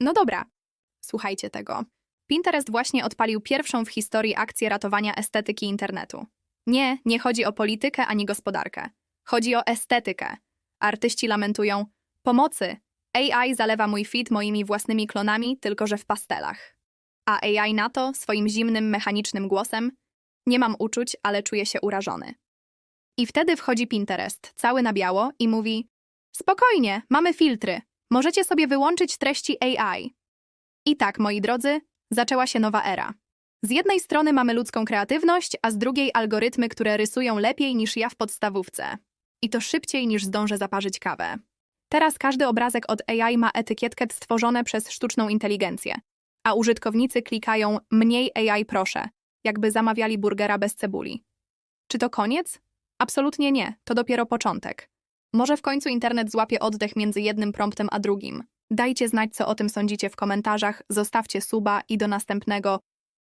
No dobra, słuchajcie tego. Pinterest właśnie odpalił pierwszą w historii akcję ratowania estetyki internetu. Nie, nie chodzi o politykę ani gospodarkę. Chodzi o estetykę. Artyści lamentują: Pomocy! AI zalewa mój feed moimi własnymi klonami, tylko że w pastelach. A AI na to swoim zimnym, mechanicznym głosem: Nie mam uczuć, ale czuję się urażony. I wtedy wchodzi Pinterest, cały na biało, i mówi: Spokojnie, mamy filtry. Możecie sobie wyłączyć treści AI. I tak, moi drodzy, zaczęła się nowa era. Z jednej strony mamy ludzką kreatywność, a z drugiej algorytmy, które rysują lepiej niż ja w podstawówce. I to szybciej niż zdążę zaparzyć kawę. Teraz każdy obrazek od AI ma etykietkę stworzone przez sztuczną inteligencję, a użytkownicy klikają mniej AI proszę, jakby zamawiali burgera bez cebuli. Czy to koniec? Absolutnie nie, to dopiero początek. Może w końcu internet złapie oddech między jednym promptem a drugim. Dajcie znać, co o tym sądzicie w komentarzach, zostawcie suba i do następnego